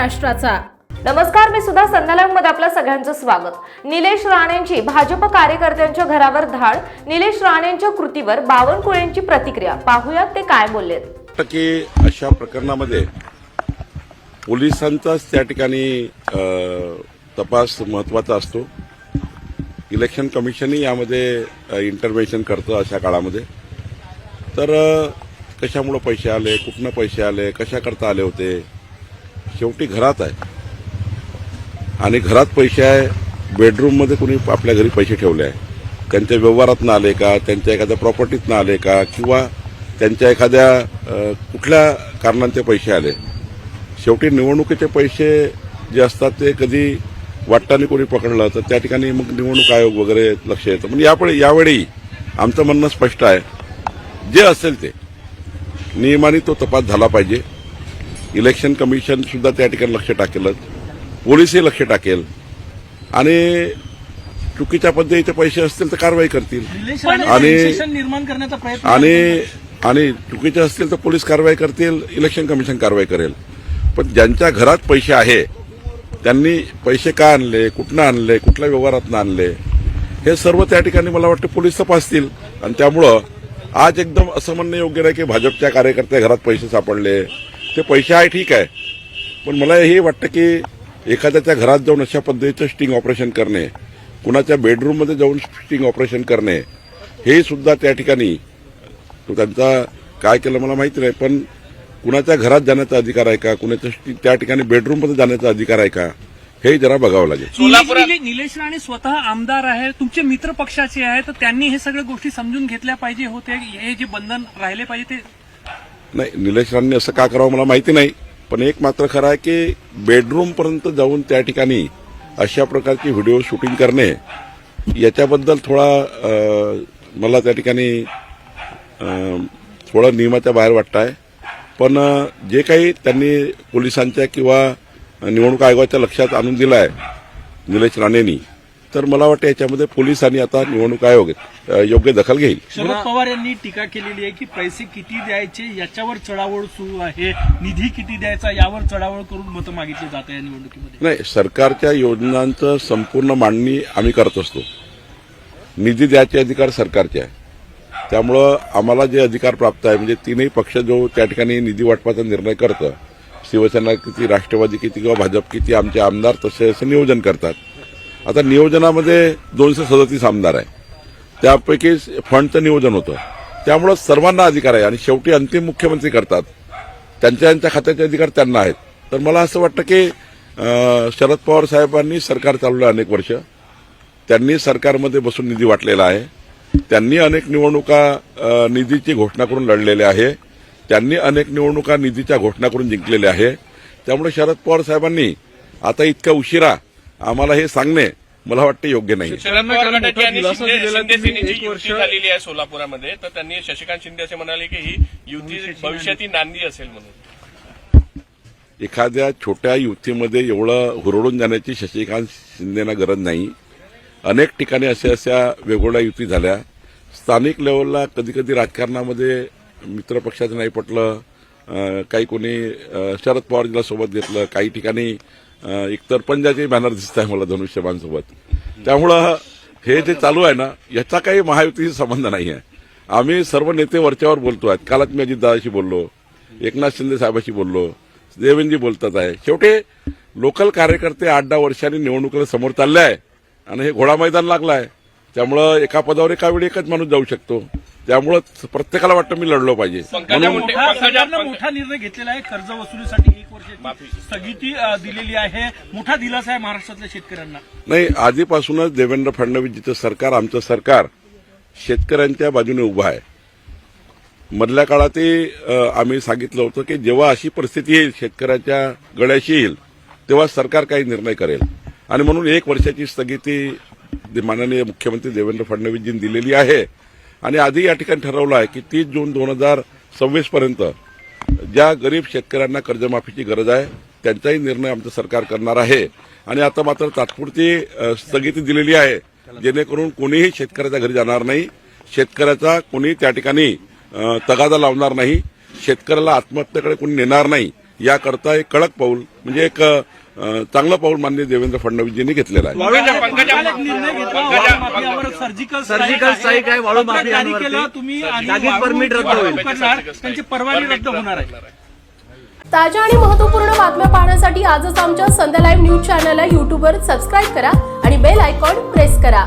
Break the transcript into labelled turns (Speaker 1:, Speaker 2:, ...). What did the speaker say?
Speaker 1: महाराष्ट्राचा.
Speaker 2: नमस्कार मी सुद्धा संध्यालागमध्ये आपलं सगळ्यांचं स्वागत. निलेश राणेंची भाजप कार्यकर्त्यांच्या घरावर धाड निलेश राणेंच्या कृतीवर बावनकुळेंची प्रतिक्रिया. पाहूयात ते काय बोललेत.
Speaker 3: की अशा प्रकरणामध्ये पोलिसांचाच त्या ठिकाणी तपास महत्त्वाचा असतो. इलेक्शन कमिशनही यामध्ये इंटरव्हेन्शन करतं अशा काळामध्ये. तर कशामुळं पैसे आले कुठनं पैसे आले कशाकरता आले होते? शेवटी घरात आहे. आणि घरात पैसे आहे बेडरूममध्ये कुणी आपल्या घरी पैसे ठेवले आहे. त्यांच्या व्यवहारातनं आले का त्यांच्या एखाद्या प्रॉपर्टीतनं आले का किंवा त्यांच्या एखाद्या कुठल्या कारणांचे पैसे आले. शेवटी निवडणुकीचे पैसे जे असतात ते कधी वाटताने कोणी पकडलं तर त्या ठिकाणी मग निवडणूक आयोग वगैरे लक्ष येतं. म्हणजे यापुढे यावेळी आमचं म्हणणं स्पष्ट आहे. जे असेल ते. नियमाने तो तपास झाला पाहिजे. इलेक्शन कमिशन सुद्धा त्या ठिकाणी लक्ष टाकेलच. पोलिसही लक्ष टाकेल. आणि चुकीच्या पद्धतीचे पैसे असतील तर कारवाई करतील. आणि- आणि आणि चुकीचे असतील तर पोलीस कारवाई करतील इलेक्शन कमिशन कारवाई करेल. पण ज्यांच्या घरात पैसे आहे त्यांनी पैसे का आणले कुठनं आणले कुठल्या व्यवहारातनं आणले हे सर्व त्या ठिकाणी मला वाटतं पोलीस तपासतील. आणि त्यामुळं आज एकदम असं म्हणणं योग्य नाही की भाजपच्या कार्यकर्त्या घरात पैसे सापडले ते पैसे आहे ठीक आहे. पण मला हे वाटतं की एखाद्याच्या घरात जाऊन अशा पद्धतीचं स्टिंग ऑपरेशन करणे कुणाच्या बेडरूममध्ये जाऊन स्टिंग ऑपरेशन करणे हे सुद्धा त्या ठिकाणी तो त्यांचा काय केलं मला माहिती नाही पण कुणाच्या घरात जाण्याचा अधिकार आहे का? कुणाच्या त्या ठिकाणी बेडरूममध्ये जाण्याचा अधिकार आहे का? हे जरा बघावं लागेल.
Speaker 4: निलेश निले- निलेश राणे स्वतः आमदार आहे तुमचे मित्र पक्षाचे आहे तर त्यांनी हे सगळ्या गोष्टी समजून घेतल्या पाहिजे होते. हे जे बंधन राहिले पाहिजे ते
Speaker 3: नाही निलेश राणेंनी असं का करावं मला माहिती नाही पण एक मात्र खरं आहे की बेडरूमपर्यंत जाऊन त्या ठिकाणी अशा प्रकारची व्हिडिओ शूटिंग करणे याच्याबद्दल थोडा मला त्या ठिकाणी थोडं नियमाच्या बाहेर वाटतं आहे पण जे काही त्यांनी पोलिसांच्या किंवा निवडणूक आयोगाच्या लक्षात आणून दिलं आहे निलेश राणेंनी तर मला वाटतं याच्यामध्ये पोलीस आणि आता निवडणूक आयोग योग्य दखल घेईल.
Speaker 4: शरद पवार यांनी टीका केलेली आहे की पैसे किती द्यायचे याच्यावर चढावळ सुरू आहे निधी किती द्यायचा यावर चढावळ करून मतं मागितली जात या निवडणुकीमध्ये.
Speaker 3: नाही सरकारच्या योजनांचं संपूर्ण मांडणी आम्ही करत असतो. निधी द्यायचे अधिकार सरकारचे आहे. त्यामुळं आम्हाला जे अधिकार प्राप्त आहे म्हणजे तीनही पक्ष जो त्या ठिकाणी निधी वाटपाचा निर्णय करतं शिवसेना किती राष्ट्रवादी किती किंवा भाजप किती आमचे आमदार तसे असे नियोजन करतात. आता नियोजनामध्ये दोनशे सदतीस आमदार आहे. त्यापैकी फंडचं नियोजन होतं. त्यामुळं सर्वांना अधिकार आहे आणि शेवटी अंतिम मुख्यमंत्री करतात. त्यांच्या त्यांच्या खात्याचे अधिकार त्यांना आहेत. तर मला असं वाटतं की शरद पवार साहेबांनी सरकार चालवलं अनेक वर्ष. त्यांनी सरकारमध्ये बसून निधी वाटलेला आहे. त्यांनी अनेक निवडणुका निधीची घोषणा करून लढलेल्या आहे. त्यांनी अनेक निवडणुका निधीच्या घोषणा करून जिंकलेल्या आहे. त्यामुळे शरद पवार साहेबांनी आता इतक्या उशिरा आम्हाला हे सांगणे मला वाटतं योग्य नाही.
Speaker 5: पवार झालेली आहे सोलापुरामध्ये. तर त्यांनी शशिकांत शिंदे असे म्हणाले की ही युती भविष्याची नांदी असेल म्हणून.
Speaker 3: एखाद्या छोट्या युतीमध्ये एवढं हुरळून जाण्याची शशिकांत शिंदेना गरज नाही. अनेक ठिकाणी अशा अशा वेगवेगळ्या युती झाल्या. स्थानिक लेवलला कधी कधी राजकारणामध्ये मित्रपक्षाचं नाही पटलं. काही कोणी शरद पवारजीला सोबत घेतलं. काही ठिकाणी अं, एकतर पंजाचे बॅनर दिसत आहे मला धनुष्यबाणसोबत त्यामुळं हे जे चालू आहे ना याचा काही महायुतीशी संबंध नाही आहे. आम्ही सर्व नेते वरच्यावर बोलतो आहेत. कालच मी अजितदादाशी बोललो एकनाथ शिंदे साहेबाशी बोललो देवेंद्रजी बोलतात आहे. शेवटी लोकल कार्यकर्ते आठ दहा वर्षांनी निवडणुकीला समोर चालले आहे आणि हे घोडा मैदान लागलं आहे त्यामुळं एका पदावर एका वेळी एकच माणूस जाऊ शकतो. त्यामुळं प्रत्येकाला वाटतं मी लढलो पाहिजे.
Speaker 4: मोठा निर्णय घेतलेला आहे कर्ज वसुलीसाठी एक वर्षाची स्थगिती दिलेली आहे. मोठा दिलासा आहे महाराष्ट्रातल्या शेतकऱ्यांना.
Speaker 3: नाही आधीपासूनच देवेंद्र फडणवीसजीचं सरकार आमचं सरकार शेतकऱ्यांच्या बाजूने उभं आहे. मधल्या काळातही आम्ही सांगितलं होतं की जेव्हा अशी परिस्थिती येईल शेतकऱ्याच्या गळ्याशी येईल तेव्हा सरकार काही निर्णय करेल. आणि म्हणून एक वर्षाची स्थगिती माननीय मुख्यमंत्री देवेंद्र फडणवीसजींनी दिलेली आहे. आणि आधी या ठिकाणी ठरवलं आहे की तीस जून दोन हजार सव्वीस पर्यंत ज्या गरीब शेतकऱ्यांना कर्जमाफीची गरज आहे त्यांचाही निर्णय आमचं सरकार करणार आहे. आणि आता मात्र तात्पुरती स्थगिती दिलेली आहे जेणेकरून कोणीही शेतकऱ्याच्या घरी जाणार नाही. शेतकऱ्याचा कोणी त्या ठिकाणी तगादा लावणार नाही. शेतकऱ्याला आत्महत्येकडे कोणी नेणार नाही. याकरता एक कडक पाऊल म्हणजे एक चांगलं पाऊल माननीय देवेंद्र फडणवीसजींनी घेतलेलं आहे.
Speaker 4: सर्जिकल
Speaker 1: सर्जिकल स्ट्राईक आहे. वाळू परमिट रद्द होईल.
Speaker 4: त्यांची परवानगी रद्द होणार आहे.
Speaker 6: ताज्या आणि महत्त्वपूर्ण बातम्या पाहण्यासाठी आजच आमच्या संध्या लाईव्ह न्यूज चॅनलला यूट्यूबवर सबस्क्राईब करा आणि बेल आयकॉन प्रेस करा.